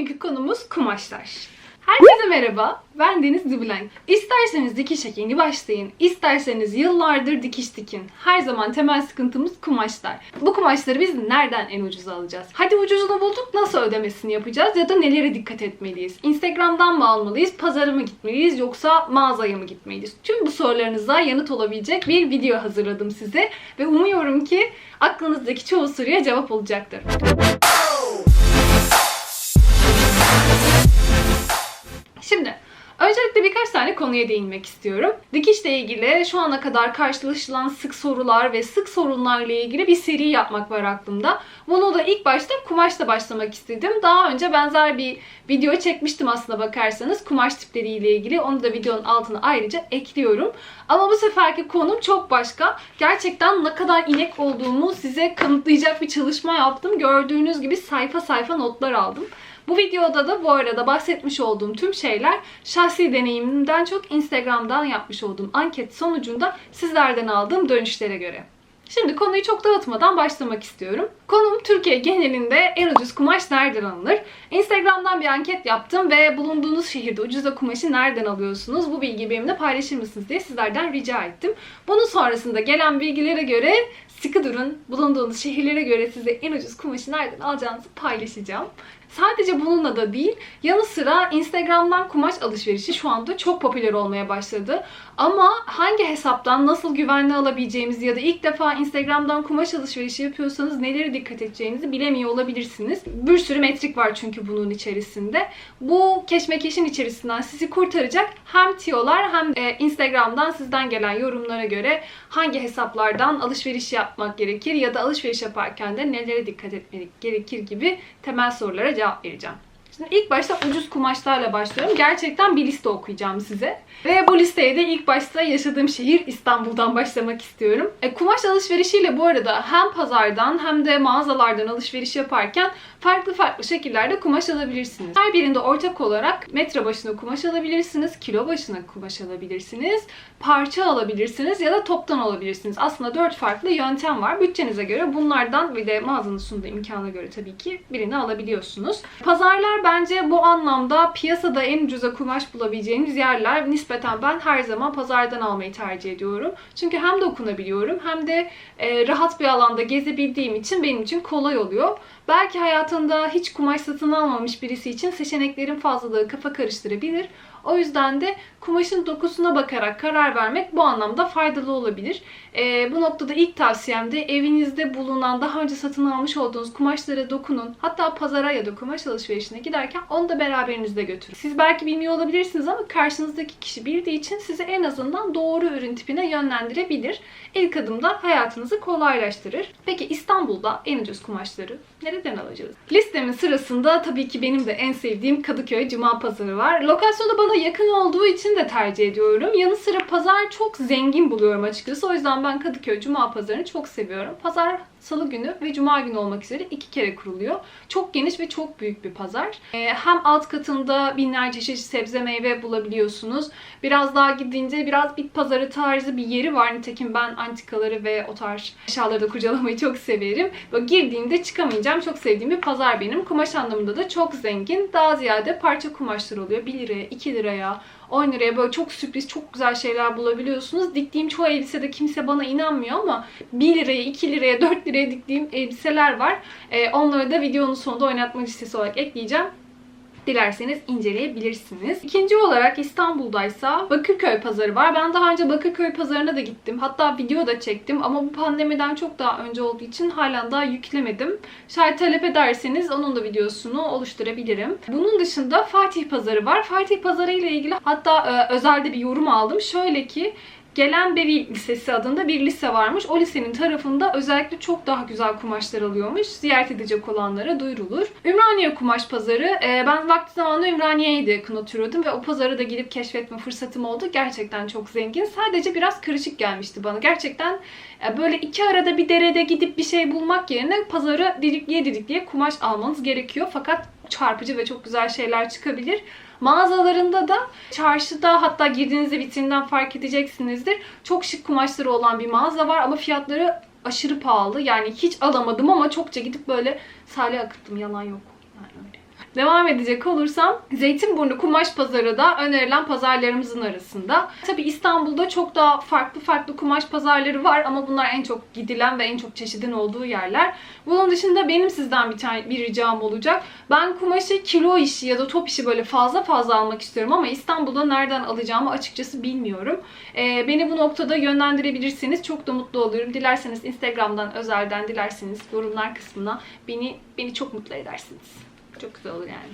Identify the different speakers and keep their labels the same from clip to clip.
Speaker 1: Bugünkü konumuz kumaşlar. Herkese merhaba, ben Deniz Dübülenk. İsterseniz dikiş yeni başlayın, isterseniz yıllardır dikiş dikin. Her zaman temel sıkıntımız kumaşlar. Bu kumaşları biz nereden en ucuza alacağız? Hadi ucuzunu bulduk, nasıl ödemesini yapacağız ya da nelere dikkat etmeliyiz? Instagram'dan mı almalıyız, pazara mı gitmeliyiz yoksa mağazaya mı gitmeliyiz? Tüm bu sorularınıza yanıt olabilecek bir video hazırladım size ve umuyorum ki aklınızdaki çoğu soruya cevap olacaktır. Öncelikle birkaç tane konuya değinmek istiyorum. Dikişle ilgili şu ana kadar karşılaşılan sık sorular ve sık sorunlarla ilgili bir seri yapmak var aklımda. Bunu da ilk başta kumaşla başlamak istedim. Daha önce benzer bir video çekmiştim aslında bakarsanız kumaş tipleriyle ilgili. Onu da videonun altına ayrıca ekliyorum. Ama bu seferki konum çok başka. Gerçekten ne kadar inek olduğumu size kanıtlayacak bir çalışma yaptım. Gördüğünüz gibi sayfa sayfa notlar aldım. Bu videoda da bu arada bahsetmiş olduğum tüm şeyler şahsi deneyimimden çok Instagram'dan yapmış olduğum anket sonucunda sizlerden aldığım dönüşlere göre. Şimdi konuyu çok dağıtmadan başlamak istiyorum. Konum Türkiye genelinde en ucuz kumaş nereden alınır? Instagram'dan bir anket yaptım ve bulunduğunuz şehirde ucuza kumaşı nereden alıyorsunuz? Bu bilgiyi benimle paylaşır mısınız diye sizlerden rica ettim. Bunun sonrasında gelen bilgilere göre sıkı durun. Bulunduğunuz şehirlere göre size en ucuz kumaşı nereden alacağınızı paylaşacağım. Sadece bununla da değil, yanı sıra Instagram'dan kumaş alışverişi şu anda çok popüler olmaya başladı. Ama hangi hesaptan nasıl güvenli alabileceğimizi ya da ilk defa Instagram'dan kumaş alışverişi yapıyorsanız neleri dikkat edeceğinizi bilemiyor olabilirsiniz. Bir sürü metrik var çünkü bunun içerisinde. Bu keşmekeşin içerisinden sizi kurtaracak hem tiyolar hem e, Instagram'dan sizden gelen yorumlara göre hangi hesaplardan alışveriş yapmak gerekir ya da alışveriş yaparken de nelere dikkat etmek gerekir gibi temel sorulara じゃあエリちゃん。Şimdi ilk başta ucuz kumaşlarla başlıyorum. Gerçekten bir liste okuyacağım size. Ve bu listeye de ilk başta yaşadığım şehir İstanbul'dan başlamak istiyorum. E, kumaş alışverişiyle bu arada hem pazardan hem de mağazalardan alışveriş yaparken farklı farklı şekillerde kumaş alabilirsiniz. Her birinde ortak olarak metre başına kumaş alabilirsiniz, kilo başına kumaş alabilirsiniz, parça alabilirsiniz ya da toptan alabilirsiniz. Aslında dört farklı yöntem var. Bütçenize göre bunlardan ve de mağazanın sunduğu imkana göre tabii ki birini alabiliyorsunuz. Pazarlar bence bu anlamda piyasada en ucuza kumaş bulabileceğimiz yerler. Nispeten ben her zaman pazardan almayı tercih ediyorum. Çünkü hem dokunabiliyorum hem de e, rahat bir alanda gezebildiğim için benim için kolay oluyor. Belki hayatında hiç kumaş satın almamış birisi için seçeneklerin fazlalığı kafa karıştırabilir. O yüzden de kumaşın dokusuna bakarak karar vermek bu anlamda faydalı olabilir. Ee, bu noktada ilk tavsiyem de evinizde bulunan daha önce satın almış olduğunuz kumaşlara dokunun. Hatta pazara ya da kumaş alışverişine giderken onu da beraberinizde götürün. Siz belki bilmiyor olabilirsiniz ama karşınızdaki kişi bildiği için sizi en azından doğru ürün tipine yönlendirebilir. İlk adımda hayatınızı kolaylaştırır. Peki İstanbul'da en ucuz kumaşları nereden alacağız? Listemin sırasında tabii ki benim de en sevdiğim Kadıköy Cuma Pazarı var. Lokasyonu bana yakın olduğu için de tercih ediyorum. Yanı sıra pazar çok zengin buluyorum açıkçası. O yüzden ben Kadıköy Cuma Pazarı'nı çok seviyorum. Pazar Salı günü ve Cuma günü olmak üzere iki kere kuruluyor. Çok geniş ve çok büyük bir pazar. Ee, hem alt katında binlerce çeşit sebze meyve bulabiliyorsunuz. Biraz daha gidince biraz bit pazarı tarzı bir yeri var. Nitekim ben antikaları ve o tarz eşyaları da kurcalamayı çok severim. Böyle girdiğimde çıkamayacağım. Çok sevdiğim bir pazar benim. Kumaş anlamında da çok zengin. Daha ziyade parça kumaşlar oluyor. 1 liraya, 2 liraya, 10 liraya böyle çok sürpriz, çok güzel şeyler bulabiliyorsunuz. Diktiğim çoğu elbisede kimse bana inanmıyor ama 1 liraya, 2 liraya, 4 liraya diktiğim elbiseler var. Ee, onları da videonun sonunda oynatma listesi olarak ekleyeceğim. Dilerseniz inceleyebilirsiniz. İkinci olarak İstanbul'daysa Bakırköy pazarı var. Ben daha önce Bakırköy pazarına da gittim. Hatta video da çektim ama bu pandemiden çok daha önce olduğu için halen daha yüklemedim. Şayet talep ederseniz onun da videosunu oluşturabilirim. Bunun dışında Fatih pazarı var. Fatih pazarı ile ilgili hatta e, özelde bir yorum aldım. Şöyle ki Gelen Bevi Lisesi adında bir lise varmış. O lisenin tarafında özellikle çok daha güzel kumaşlar alıyormuş. Ziyaret edecek olanlara duyurulur. Ümraniye Kumaş Pazarı. e, Ben vakti zamanında Ümraniye'ye de yakın oturuyordum ve o pazara da gidip keşfetme fırsatım oldu. Gerçekten çok zengin. Sadece biraz karışık gelmişti bana. Gerçekten e, böyle iki arada bir derede gidip bir şey bulmak yerine pazarı didikliye didikliye kumaş almanız gerekiyor. Fakat çarpıcı ve çok güzel şeyler çıkabilir. Mağazalarında da çarşıda hatta girdiğinizde vitrinden fark edeceksinizdir. Çok şık kumaşları olan bir mağaza var ama fiyatları aşırı pahalı. Yani hiç alamadım ama çokça gidip böyle salya akıttım. Yalan yok. Devam edecek olursam Zeytinburnu Kumaş Pazarı da önerilen pazarlarımızın arasında. Tabi İstanbul'da çok daha farklı farklı kumaş pazarları var ama bunlar en çok gidilen ve en çok çeşidin olduğu yerler. Bunun dışında benim sizden bir tane bir ricam olacak. Ben kumaşı kilo işi ya da top işi böyle fazla fazla almak istiyorum ama İstanbul'da nereden alacağımı açıkçası bilmiyorum. Ee, beni bu noktada yönlendirebilirseniz çok da mutlu olurum. Dilerseniz Instagram'dan özelden dilerseniz yorumlar kısmına beni beni çok mutlu edersiniz. Çok güzel olur yani.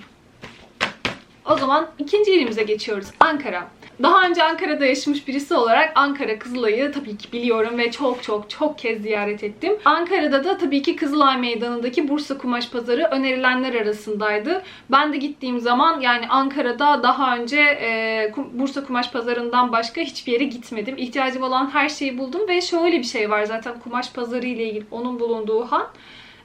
Speaker 1: O zaman ikinci ilimize geçiyoruz. Ankara. Daha önce Ankara'da yaşamış birisi olarak Ankara Kızılay'ı tabii ki biliyorum ve çok çok çok kez ziyaret ettim. Ankara'da da tabii ki Kızılay Meydanı'ndaki Bursa Kumaş Pazarı önerilenler arasındaydı. Ben de gittiğim zaman yani Ankara'da daha önce e, Bursa Kumaş Pazarı'ndan başka hiçbir yere gitmedim. İhtiyacım olan her şeyi buldum ve şöyle bir şey var zaten kumaş pazarı ile ilgili onun bulunduğu han.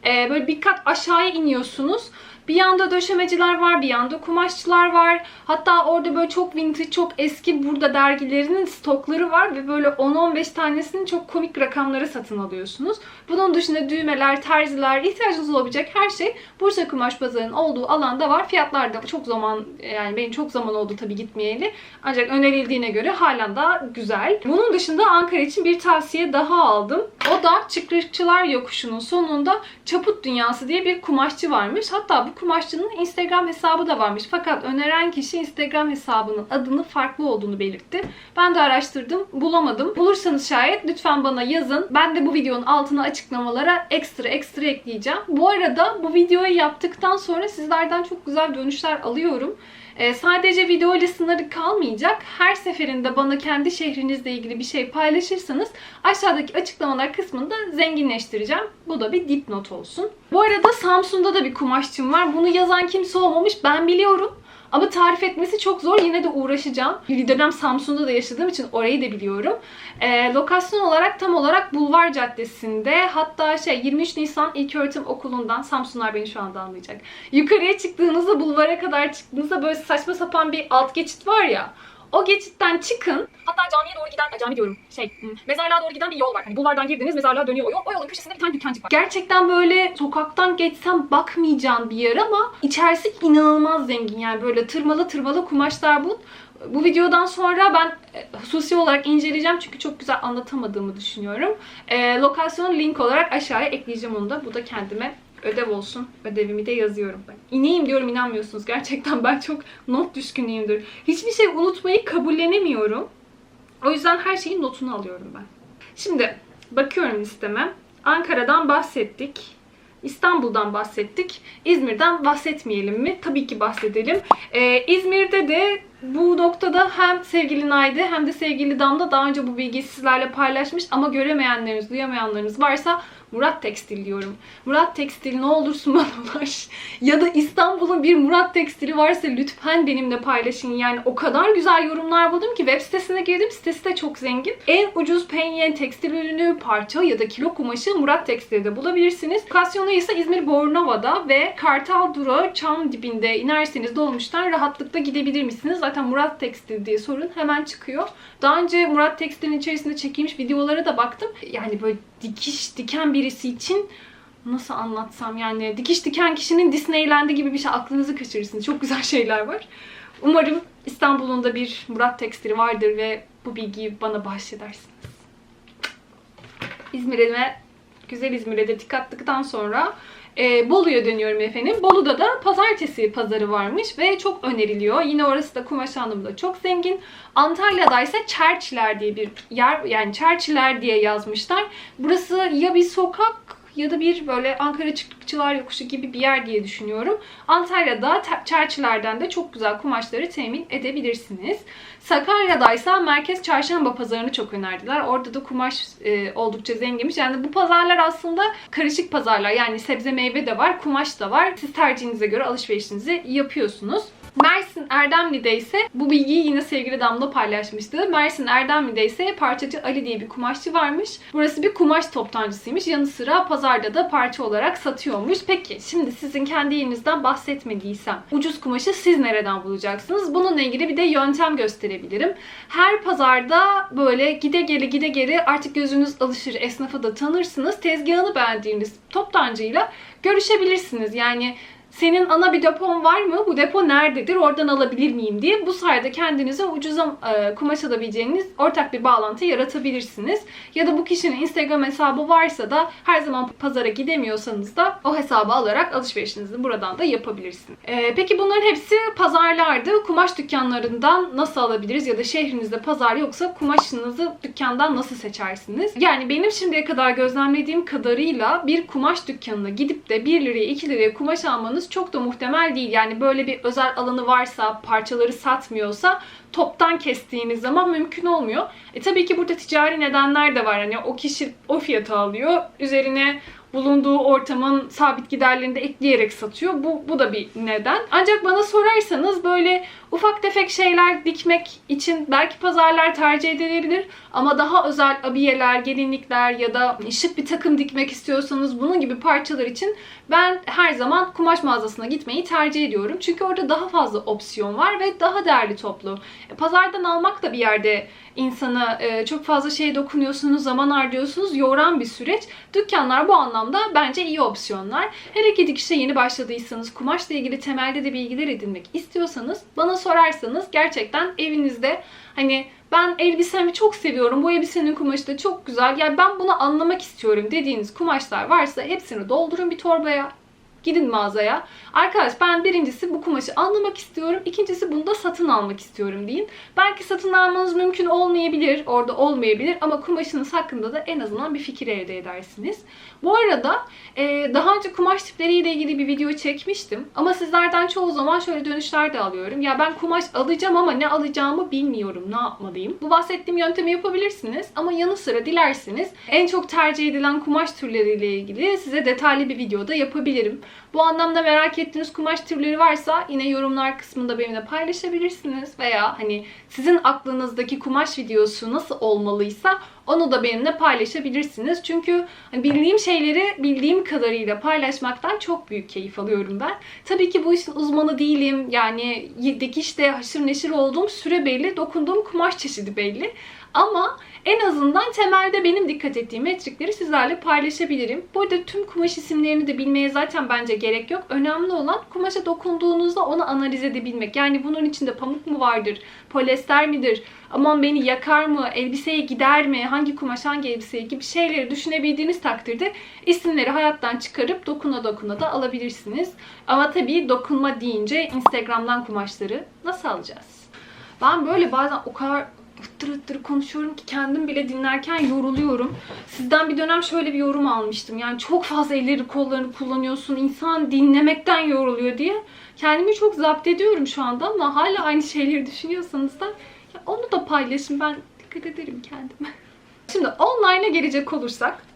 Speaker 1: E, böyle bir kat aşağıya iniyorsunuz. Bir yanda döşemeciler var, bir yanda kumaşçılar var. Hatta orada böyle çok vintage, çok eski burada dergilerinin stokları var ve böyle 10-15 tanesini çok komik rakamlara satın alıyorsunuz. Bunun dışında düğmeler, terziler, ihtiyacınız olabilecek her şey Bursa Kumaş Pazarı'nın olduğu alanda var. Fiyatlar da çok zaman, yani benim çok zaman oldu tabii gitmeyeli. Ancak önerildiğine göre halen daha güzel. Bunun dışında Ankara için bir tavsiye daha aldım. O da Çıkrıkçılar Yokuşu'nun sonunda Çaput Dünyası diye bir kumaşçı varmış. Hatta bu kumaşçının Instagram hesabı da varmış. Fakat öneren kişi Instagram hesabının adını farklı olduğunu belirtti. Ben de araştırdım, bulamadım. Bulursanız şayet lütfen bana yazın. Ben de bu videonun altına açıklamalara ekstra ekstra ekleyeceğim. Bu arada bu videoyu yaptıktan sonra sizlerden çok güzel dönüşler alıyorum. Ee, sadece video ile sınırı kalmayacak. Her seferinde bana kendi şehrinizle ilgili bir şey paylaşırsanız aşağıdaki açıklamalar kısmında zenginleştireceğim. Bu da bir dipnot olsun. Bu arada Samsun'da da bir kumaşçım var. Bunu yazan kimse olmamış. Ben biliyorum. Ama tarif etmesi çok zor. Yine de uğraşacağım. Bir dönem Samsun'da da yaşadığım için orayı da biliyorum. Ee, lokasyon olarak tam olarak Bulvar Caddesi'nde hatta şey 23 Nisan İlköğretim Okulu'ndan Samsunlar beni şu anda anlayacak. Yukarıya çıktığınızda bulvara kadar çıktığınızda böyle saçma sapan bir alt geçit var ya. O geçitten çıkın. Hatta camiye doğru giden, cami diyorum şey, mezarlığa doğru giden bir yol var. Hani bulvardan girdiniz mezarlığa dönüyor o yol. O yolun köşesinde bir tane dükkancık var. Gerçekten böyle sokaktan geçsem bakmayacağın bir yer ama içerisi inanılmaz zengin. Yani böyle tırmalı tırmalı kumaşlar bu. Bu videodan sonra ben e, hususi olarak inceleyeceğim çünkü çok güzel anlatamadığımı düşünüyorum. E, lokasyon link olarak aşağıya ekleyeceğim onu da. Bu da kendime ödev olsun. Ödevimi de yazıyorum. Ben ineyim diyorum inanmıyorsunuz. Gerçekten ben çok not düşkünüyümdür. Hiçbir şey unutmayı kabullenemiyorum. O yüzden her şeyin notunu alıyorum ben. Şimdi bakıyorum listeme. Ankara'dan bahsettik. İstanbul'dan bahsettik. İzmir'den bahsetmeyelim mi? Tabii ki bahsedelim. Ee, İzmir'de de bu noktada hem sevgili Nayde hem de sevgili Damla daha önce bu bilgiyi sizlerle paylaşmış ama göremeyenleriniz, duyamayanlarınız varsa Murat Tekstil diyorum. Murat Tekstil ne olursun bana ulaş. ya da İstanbul'un bir Murat Tekstili varsa lütfen benimle paylaşın. Yani o kadar güzel yorumlar buldum ki web sitesine girdim. Sitesi de çok zengin. En ucuz penye, tekstil ürünü, parça ya da kilo kumaşı Murat Tekstil'de bulabilirsiniz. Lokasyonu ise İzmir Bornova'da ve Kartal Durağı Çam dibinde inerseniz dolmuştan rahatlıkla gidebilir misiniz? Zaten Murat Tekstil diye sorun hemen çıkıyor. Daha önce Murat Tekstil'in içerisinde çekilmiş videolara da baktım. Yani böyle dikiş diken birisi için nasıl anlatsam yani dikiş diken kişinin Disneyland'i gibi bir şey aklınızı kaçırırsınız. Çok güzel şeyler var. Umarım İstanbul'un da bir Murat Tekstili vardır ve bu bilgiyi bana bahşedersiniz. İzmir'e güzel İzmir'e de dikkatlikten sonra e, Bolu'ya dönüyorum efendim. Bolu'da da pazartesi pazarı varmış ve çok öneriliyor. Yine orası da kumaş anlamında çok zengin. Antalya'da ise Çerçiler diye bir yer yani Çerçiler diye yazmışlar. Burası ya bir sokak ya da bir böyle Ankara Çıkıkçılar Yokuşu gibi bir yer diye düşünüyorum. Antalya'da çerçilerden de çok güzel kumaşları temin edebilirsiniz. Sakarya'da ise Merkez Çarşamba Pazarı'nı çok önerdiler. Orada da kumaş e, oldukça zenginmiş. Yani bu pazarlar aslında karışık pazarlar. Yani sebze meyve de var, kumaş da var. Siz tercihinize göre alışverişinizi yapıyorsunuz. Mersin Erdemli'de ise bu bilgiyi yine sevgili Damla paylaşmıştı. Mersin Erdemli'de ise parçacı Ali diye bir kumaşçı varmış. Burası bir kumaş toptancısıymış. Yanı sıra pazarda da parça olarak satıyormuş. Peki şimdi sizin kendi yerinizden bahsetmediysem ucuz kumaşı siz nereden bulacaksınız? Bununla ilgili bir de yöntem gösterebilirim. Her pazarda böyle gide geli gide geli artık gözünüz alışır. Esnafı da tanırsınız. Tezgahını beğendiğiniz toptancıyla görüşebilirsiniz. Yani senin ana bir depon var mı? Bu depo nerededir? Oradan alabilir miyim diye. Bu sayede kendinize ucuza e, kumaş alabileceğiniz ortak bir bağlantı yaratabilirsiniz. Ya da bu kişinin Instagram hesabı varsa da her zaman pazara gidemiyorsanız da o hesabı alarak alışverişinizi buradan da yapabilirsiniz. E, peki bunların hepsi pazarlardı. Kumaş dükkanlarından nasıl alabiliriz? Ya da şehrinizde pazar yoksa kumaşınızı dükkandan nasıl seçersiniz? Yani benim şimdiye kadar gözlemlediğim kadarıyla bir kumaş dükkanına gidip de 1 liraya 2 liraya kumaş almanız çok da muhtemel değil. Yani böyle bir özel alanı varsa, parçaları satmıyorsa toptan kestiğiniz zaman mümkün olmuyor. E tabii ki burada ticari nedenler de var. Hani o kişi o fiyatı alıyor. Üzerine bulunduğu ortamın sabit giderlerini de ekleyerek satıyor. Bu, bu da bir neden. Ancak bana sorarsanız böyle ufak tefek şeyler dikmek için belki pazarlar tercih edilebilir. Ama daha özel abiyeler, gelinlikler ya da şık bir takım dikmek istiyorsanız bunun gibi parçalar için ben her zaman kumaş mağazasına gitmeyi tercih ediyorum. Çünkü orada daha fazla opsiyon var ve daha değerli toplu. E, Pazardan almak da bir yerde insana e, çok fazla şey dokunuyorsunuz, zaman harcıyorsunuz, yoran bir süreç. Dükkanlar bu anlamda bence iyi opsiyonlar. Her iki dikişe yeni başladıysanız, kumaşla ilgili temelde de bilgiler edinmek istiyorsanız, bana sorarsanız gerçekten evinizde hani ben elbisemi çok seviyorum, bu elbisenin kumaşı da çok güzel, yani ben bunu anlamak istiyorum dediğiniz kumaşlar varsa hepsini doldurun bir torbaya. Gidin mağazaya. Arkadaş ben birincisi bu kumaşı anlamak istiyorum. ikincisi bunu da satın almak istiyorum deyin. Belki satın almanız mümkün olmayabilir. Orada olmayabilir. Ama kumaşınız hakkında da en azından bir fikir elde edersiniz. Bu arada e, daha önce kumaş tipleriyle ilgili bir video çekmiştim. Ama sizlerden çoğu zaman şöyle dönüşler de alıyorum. Ya ben kumaş alacağım ama ne alacağımı bilmiyorum. Ne yapmalıyım? Bu bahsettiğim yöntemi yapabilirsiniz. Ama yanı sıra dilerseniz en çok tercih edilen kumaş türleriyle ilgili size detaylı bir videoda yapabilirim. Bu anlamda merak ettiğiniz kumaş türleri varsa yine yorumlar kısmında benimle paylaşabilirsiniz. Veya hani sizin aklınızdaki kumaş videosu nasıl olmalıysa onu da benimle paylaşabilirsiniz. Çünkü bildiğim şeyleri bildiğim kadarıyla paylaşmaktan çok büyük keyif alıyorum ben. Tabii ki bu işin uzmanı değilim. Yani dikişte haşır neşir olduğum süre belli, dokunduğum kumaş çeşidi belli. Ama en azından temelde benim dikkat ettiğim metrikleri sizlerle paylaşabilirim. Bu arada tüm kumaş isimlerini de bilmeye zaten bence gerek yok. Önemli olan kumaşa dokunduğunuzda onu analiz edebilmek. Yani bunun içinde pamuk mu vardır, polyester midir, aman beni yakar mı, elbiseye gider mi, hangi kumaş hangi elbiseye gibi şeyleri düşünebildiğiniz takdirde isimleri hayattan çıkarıp dokuna dokuna da alabilirsiniz. Ama tabii dokunma deyince Instagram'dan kumaşları nasıl alacağız? Ben böyle bazen o kadar ıttır ıttır konuşuyorum ki kendim bile dinlerken yoruluyorum. Sizden bir dönem şöyle bir yorum almıştım. Yani çok fazla elleri kollarını kullanıyorsun. insan dinlemekten yoruluyor diye. Kendimi çok zapt ediyorum şu anda ama hala aynı şeyleri düşünüyorsanız da onu da paylaşın. Ben dikkat ederim kendime. Şimdi online'a gelecek olursak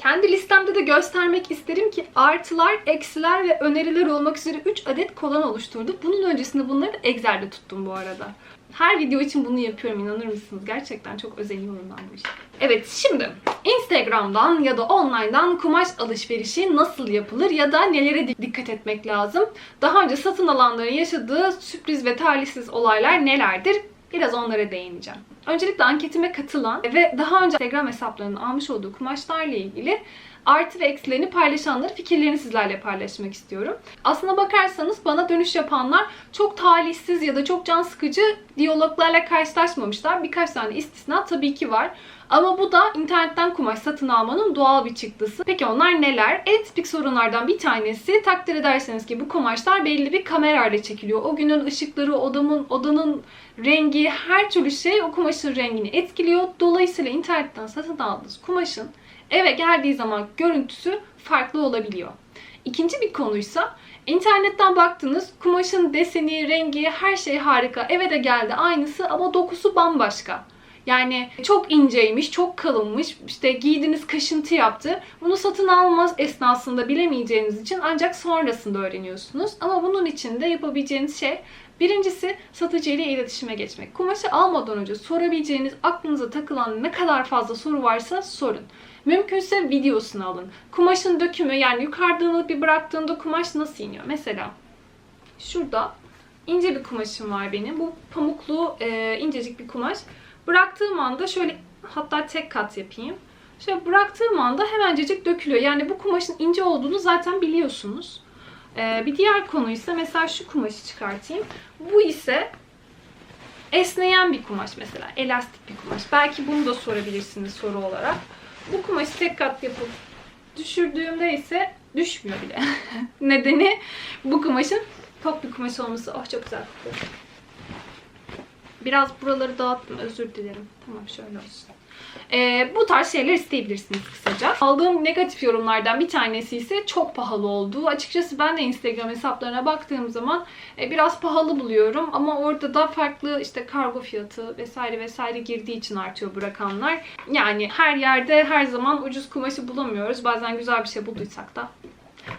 Speaker 1: kendi listemde de göstermek isterim ki artılar, eksiler ve öneriler olmak üzere 3 adet kolon oluşturduk. Bunun öncesinde bunları Excel'de tuttum bu arada. Her video için bunu yapıyorum inanır mısınız? Gerçekten çok özeniyorum ben bu işe. Evet şimdi Instagram'dan ya da online'dan kumaş alışverişi nasıl yapılır ya da nelere dikkat etmek lazım? Daha önce satın alanların yaşadığı sürpriz ve talihsiz olaylar nelerdir? Biraz onlara değineceğim. Öncelikle anketime katılan ve daha önce Instagram hesaplarının almış olduğu kumaşlarla ilgili artı ve eksilerini paylaşanları fikirlerini sizlerle paylaşmak istiyorum. Aslına bakarsanız bana dönüş yapanlar çok talihsiz ya da çok can sıkıcı diyaloglarla karşılaşmamışlar. Birkaç tane istisna tabii ki var. Ama bu da internetten kumaş satın almanın doğal bir çıktısı. Peki onlar neler? En tipik sorunlardan bir tanesi takdir ederseniz ki bu kumaşlar belli bir kamerayla çekiliyor. O günün ışıkları, odamın, odanın rengi, her türlü şey o kumaşın rengini etkiliyor. Dolayısıyla internetten satın aldığınız kumaşın eve geldiği zaman görüntüsü farklı olabiliyor. İkinci bir konuysa internetten baktınız kumaşın deseni, rengi, her şey harika. Eve de geldi aynısı ama dokusu bambaşka. Yani çok inceymiş, çok kalınmış, işte giydiniz kaşıntı yaptı. Bunu satın almaz esnasında bilemeyeceğiniz için ancak sonrasında öğreniyorsunuz. Ama bunun için de yapabileceğiniz şey Birincisi satıcı ile iletişime geçmek. Kumaşı almadan önce sorabileceğiniz aklınıza takılan ne kadar fazla soru varsa sorun. Mümkünse videosunu alın. Kumaşın dökümü yani yukarıdan alıp bir bıraktığında kumaş nasıl iniyor? Mesela şurada ince bir kumaşım var benim. Bu pamuklu e, incecik bir kumaş. Bıraktığım anda şöyle hatta tek kat yapayım. Şöyle bıraktığım anda hemencecik dökülüyor. Yani bu kumaşın ince olduğunu zaten biliyorsunuz. Ee, bir diğer konu ise mesela şu kumaşı çıkartayım. Bu ise esneyen bir kumaş mesela. Elastik bir kumaş. Belki bunu da sorabilirsiniz soru olarak. Bu kumaşı tek kat yapıp düşürdüğümde ise düşmüyor bile. Nedeni bu kumaşın tok bir kumaş olması. Oh çok güzel. Biraz buraları dağıttım. Özür dilerim. Tamam şöyle olsun. Ee, bu tarz şeyler isteyebilirsiniz kısaca. Aldığım negatif yorumlardan bir tanesi ise çok pahalı olduğu. Açıkçası ben de Instagram hesaplarına baktığım zaman e, biraz pahalı buluyorum. Ama orada da farklı işte kargo fiyatı vesaire vesaire girdiği için artıyor bu rakamlar. Yani her yerde her zaman ucuz kumaşı bulamıyoruz. Bazen güzel bir şey bulduysak da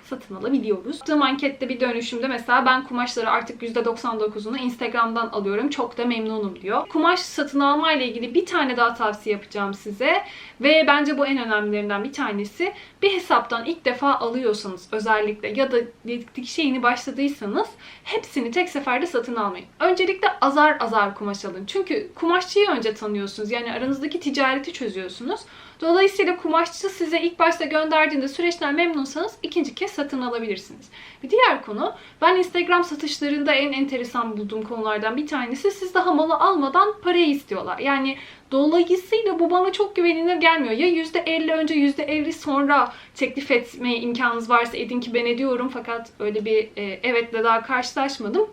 Speaker 1: satın alabiliyoruz. Yaptığım ankette bir dönüşümde mesela ben kumaşları artık %99'unu Instagram'dan alıyorum. Çok da memnunum diyor. Kumaş satın alma ile ilgili bir tane daha tavsiye yapacağım size. Ve bence bu en önemlilerinden bir tanesi. Bir hesaptan ilk defa alıyorsanız özellikle ya da dikiş şeyini başladıysanız hepsini tek seferde satın almayın. Öncelikle azar azar kumaş alın. Çünkü kumaşçıyı önce tanıyorsunuz. Yani aranızdaki ticareti çözüyorsunuz. Dolayısıyla kumaşçı size ilk başta gönderdiğinde süreçten memnunsanız ikinci kez satın alabilirsiniz. Bir diğer konu ben Instagram satışlarında en enteresan bulduğum konulardan bir tanesi siz daha malı almadan parayı istiyorlar. Yani dolayısıyla bu bana çok güvenilir gelmiyor. Ya %50 önce %50 sonra teklif etmeye imkanınız varsa edin ki ben ediyorum fakat öyle bir e, evetle daha karşılaşmadım.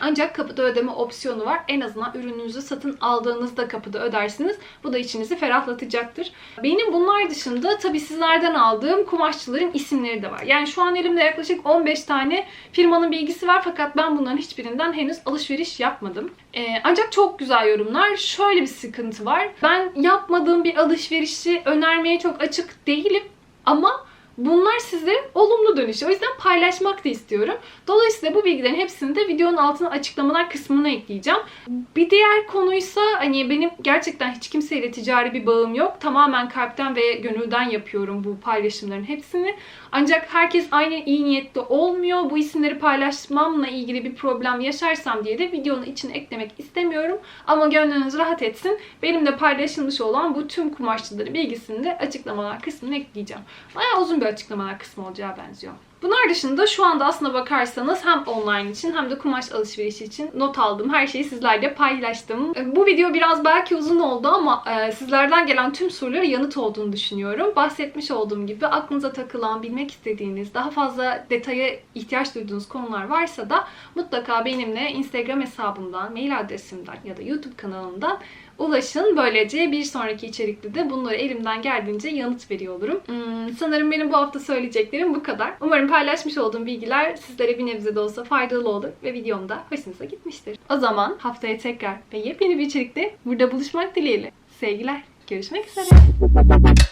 Speaker 1: Ancak kapıda ödeme opsiyonu var. En azından ürününüzü satın aldığınızda kapıda ödersiniz. Bu da içinizi ferahlatacaktır. Benim bunlar dışında tabii sizlerden aldığım kumaşçıların isimleri de var. Yani şu an elimde yaklaşık 15 tane firmanın bilgisi var fakat ben bunların hiçbirinden henüz alışveriş yapmadım. Ee, ancak çok güzel yorumlar. Şöyle bir sıkıntı var. Ben yapmadığım bir alışverişi önermeye çok açık değilim ama Bunlar size olumlu dönüşü. O yüzden paylaşmak da istiyorum. Dolayısıyla bu bilgilerin hepsini de videonun altına açıklamalar kısmına ekleyeceğim. Bir diğer konuysa hani benim gerçekten hiç kimseyle ticari bir bağım yok. Tamamen kalpten ve gönülden yapıyorum bu paylaşımların hepsini. Ancak herkes aynı iyi niyetli olmuyor. Bu isimleri paylaşmamla ilgili bir problem yaşarsam diye de videonun içine eklemek istemiyorum. Ama gönlünüz rahat etsin. Benim de paylaşılmış olan bu tüm kumaşçıları bilgisini de açıklamalar kısmına ekleyeceğim. Bayağı uzun bir açıklamalar kısmı olacağı benziyor. Bunlar dışında şu anda aslına bakarsanız hem online için hem de kumaş alışverişi için not aldım. Her şeyi sizlerle paylaştım. E, Bu video biraz belki uzun oldu ama e, sizlerden gelen tüm sorulara yanıt olduğunu düşünüyorum. Bahsetmiş olduğum gibi aklınıza takılan, bilmek istediğiniz, daha fazla detaya ihtiyaç duyduğunuz konular varsa da mutlaka benimle Instagram hesabımdan, mail adresimden ya da YouTube kanalımdan ulaşın. Böylece bir sonraki içerikte de bunları elimden geldiğince yanıt veriyor olurum. Hmm, sanırım benim bu hafta söyleyeceklerim bu kadar. Umarım paylaşmış olduğum bilgiler sizlere bir nebze de olsa faydalı olur ve videom da hoşunuza gitmiştir. O zaman haftaya tekrar ve yepyeni bir içerikte burada buluşmak dileğiyle. Sevgiler. Görüşmek üzere.